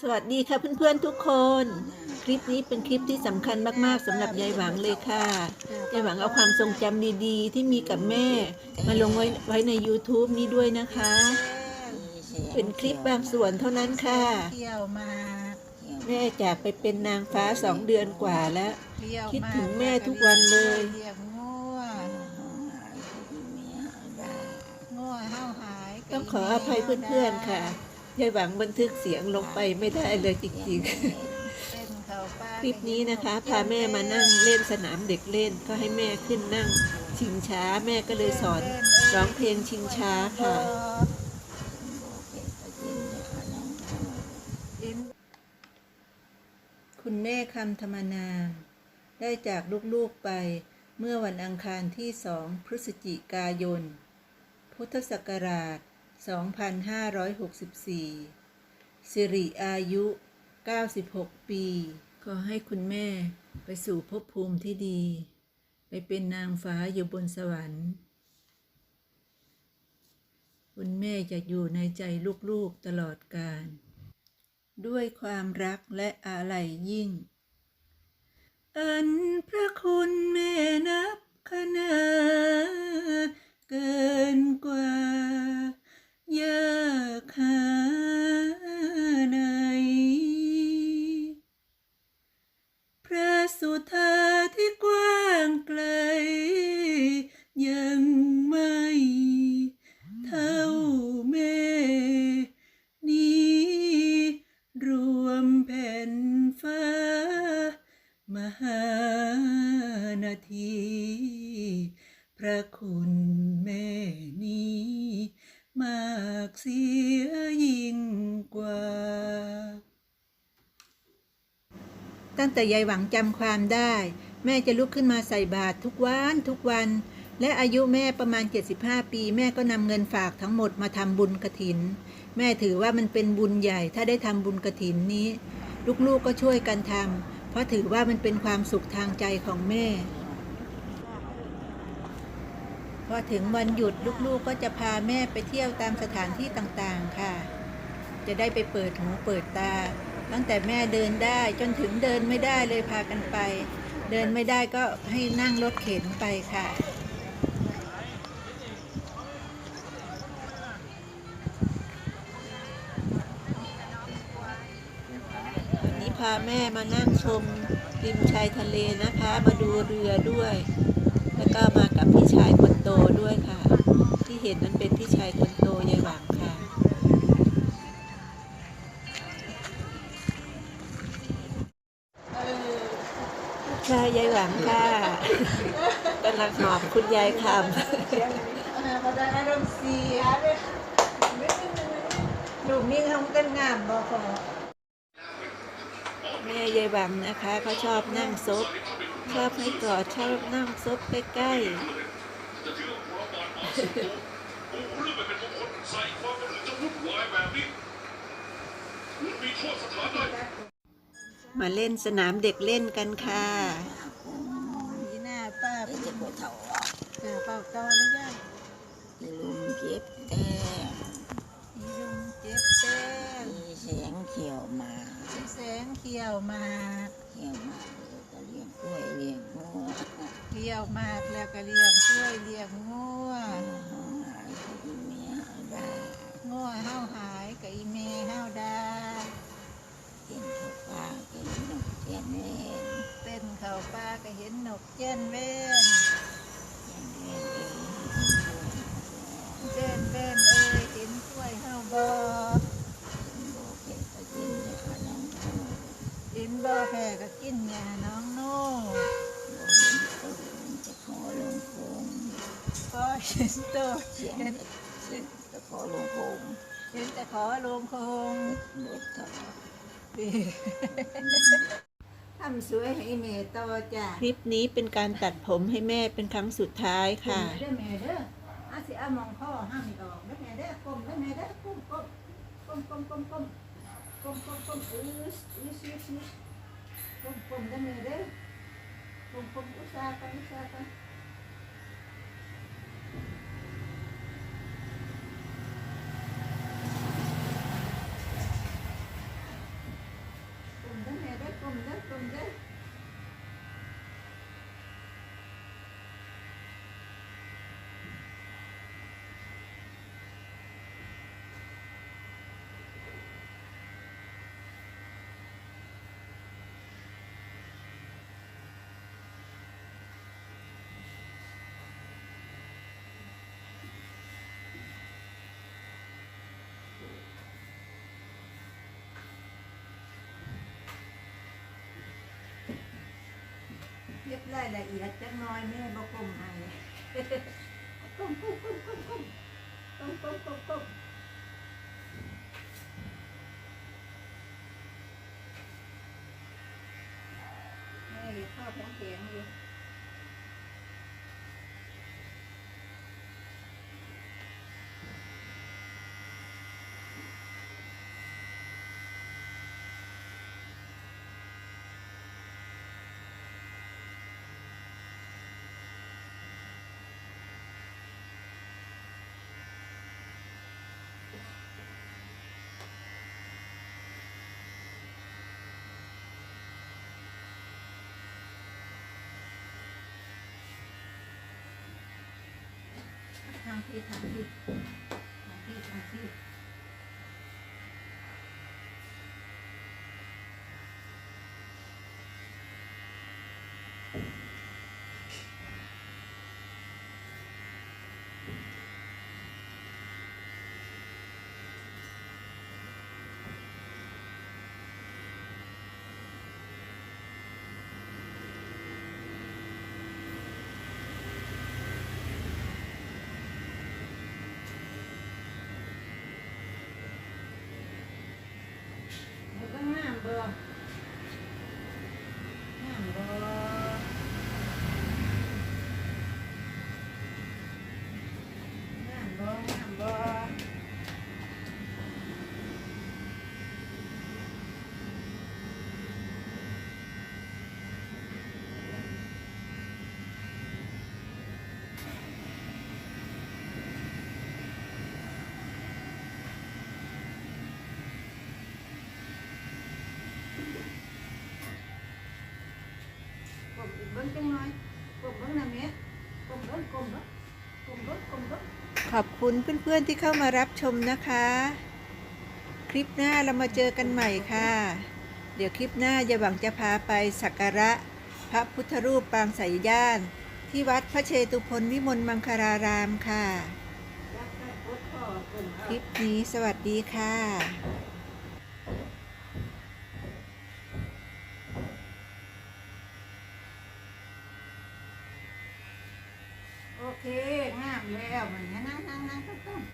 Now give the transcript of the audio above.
สวัสดีค่ะเพื่อนๆทุกคน คลิปนี้เป็นคลิปที่สำคัญมากๆสำหรับยายหวังเลยค่ะยายหวังเอาความทรงจำดีๆ ที่มีกับแม่ มาลงไว้ไว้ใน YouTube นี้ด้วยนะคะ เป็นคลิปบางส่วนเท่านั้นค่ะ เที่ยวมาแม่จากไปเป็นนางฟ้าสองเดือนกว่าแล้ว คิดถึงแม่ทุกวันเลยงัวงัวเฮาหายต้องขออภัยเพื่อนๆค่ะ ยายหวังบันทึกเสียงลงไปไม่ได้เลยจริงๆเป็นเขาป้าคลิปนี้นะคะ พาแม่มานั่งเล่นสนามเด็กเล่นก็ให้แม่ขึ้นนั่ง ชิงช้าแม่ก็เลยสอนร้องเพลงชิงช้าค่ะอินคุณแม่คำธรรมนามได้จากลูกๆไปเมื่อวันอังคารที่สองพฤศจิกายน พุทธศักราช 2564 สิริอายุ 96 ปี ขอให้คุณแม่ไปสู่ภพภูมิที่ดี ไปเป็นนางฟ้าอยู่บนสวรรค์ คุณแม่จะอยู่ในใจลูกๆตลอดกาล ด้วยความรักและอาลัยยิ่ง อันพระคุณแม่นับขนาเกินกว่า ยากหาไหนพระสุธาที่กว้างไกล ยังไม่เท่าแม่นี้รวมแผ่นฟ้า มหานาที พระคุณแม่นี้ มากเสียยิ่งกว่า ตั้งแต่ยายหวังจำความได้ แม่จะลุกขึ้นมาใส่บาตรทุกวันทุกวัน และอายุแม่ประมาณ 75 ปี แม่ก็นำเงินฝากทั้งหมดมาทำบุญกระถิน แม่ถือว่ามันเป็นบุญใหญ่ถ้าได้ทำบุญกระถินนี้ ลูกๆก็ช่วยกันทำเพราะถือว่ามันเป็นความสุขทางใจของแม่ พอถึงวันหยุดลูกๆก็จะพาแม่ไปเที่ยวตามสถานที่ต่างๆค่ะ จะได้ไปเปิดหูเปิดตา ตั้งแต่แม่เดินได้จนถึงเดินไม่ได้เลยพากันไป เดินไม่ได้ก็ให้นั่งรถเข็นไปค่ะวันนี้พาแม่มานั่งชมริมชายทะเลนะคะ มาดูเรือด้วย แล้วก็มากับพี่ชายคน โตด้วยค่ะ ที่เห็นนั้นเป็นพี่ชายคนโตยายหวังค่ะชายยายหวังค่ะกำลังหอมคุณยายคมาได้อารมณ์เสียเลยลูกนี่ทำกันงามบ่ขอำแม่ยายหวังนะคะเขาชอบนั่งซบชอบให้กอดชอบนั่งซบใกล้ๆ มาเล่นสนามเด็กเล่นกันค่ะนี่หน้าป้าไปเจ็บปวเท้าหน้าป้าตอไม่ย่ากมีลมเจ็บแต่มีลมเจ็บแต่มีแสงเขียวมาแสงเขียวมาเขียวมาก็เลี้ยงกล้วยเลี้ยง งัวเขียวหมากแล้วก็เลี้ยงกล้วยเลี้ยงงัวหายที่เมียได้งัวเฮาหายกับอีเมเฮาได้กินข้าวปลากินนกเทียนเล่นเต้นเข้าป่าก็เห็นนกเจ้นเว้น ก็เห็นโตเสียงเห็นเสียงจะขอลงโคงเห็นแต่ขอลงคงเบิดเขาทำสวยให้เมต่อจ้ะคลิปนี้เป็นการตัดผมให้แม่เป็นครั้งสุดท้ายค่ะเด้อแม่เด้ออาสิอามองข้อห้ามอีกออกเด้อแม่เด้อก้มเด้อแม่เด้อก้มก้มก้มก้มก้มก้มก้มก้มก้มอื้ออื้ออื้ออื้อก้มก้มเด้อแม่เด้อก้มก้มอุตส่าห์กันอุตส่าห์กัน รายละเอียดจักน้อยแม่บ่ก้มให้ก้มก้มก้มก้มก้มก้มก้มก้มก้มแม่อยู่ข้าวแข็งๆอยู่ ทางที่ทางที่ทางที่ทางที่ งามบ่งามบ่งามบ่งามบ่กลมอีกเบิ่งจังหน่อยกลมเบิ่งนะแม่กลมเบิ่งกลมเบิ่งกลมเบิ่งกลมเบิ่ง ข อบคุณเพื่อนๆที่เข้ามารับชมนะคะ คลิปหน้าเรามาเจอกันใหม่ค่ะ เดี๋ยวคลิปหน้าจะหวังจะพาไปสักการะ พระพุทธรูปปางสายญาณที่วัดพระเชตุพนวิมลมังคารารามค่ะ คลิปนี้สวัสดีค่ะ